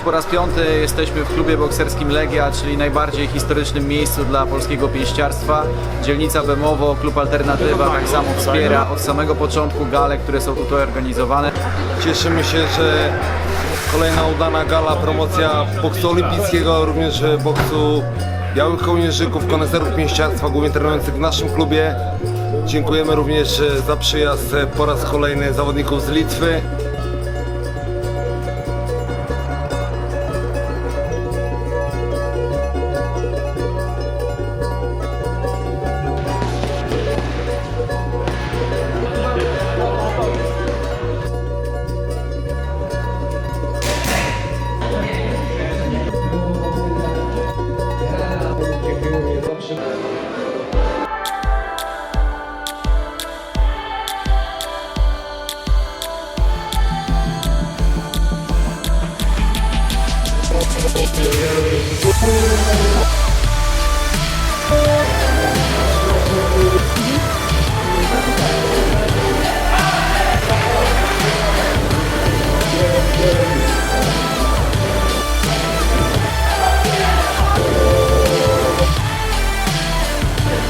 Już po raz piąty jesteśmy w klubie bokserskim Legia, czyli najbardziej historycznym miejscu dla polskiego pięściarstwa. Dzielnica Bemowo, klub Alternatywa tak samo wspiera od samego początku gale, które są tutaj organizowane. Cieszymy się, że kolejna udana gala, promocja boksu olimpijskiego, również boksu białych kołnierzyków, koneserów pięściarstwa, głównie trenujących w naszym klubie. Dziękujemy również za przyjazd po raz kolejny zawodników z Litwy.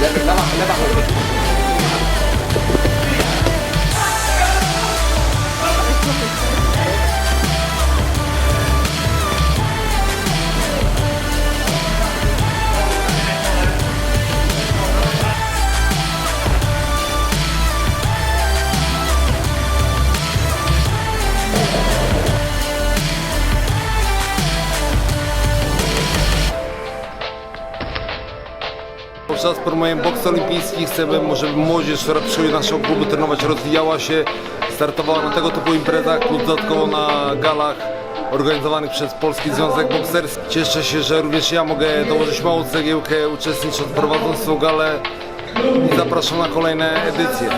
Leva, leva, leva. Podczas promowania boks olimpijski chcemy, żeby młodzież, która przychodzi do naszego klubu trenować, rozwijała się, startowała na tego typu imprezach lub dodatkowo na galach organizowanych przez Polski Związek Bokserski. Cieszę się, że również ja mogę dołożyć małą cegiełkę, uczestnicząc prowadząc tą galę i zapraszam na kolejne edycje.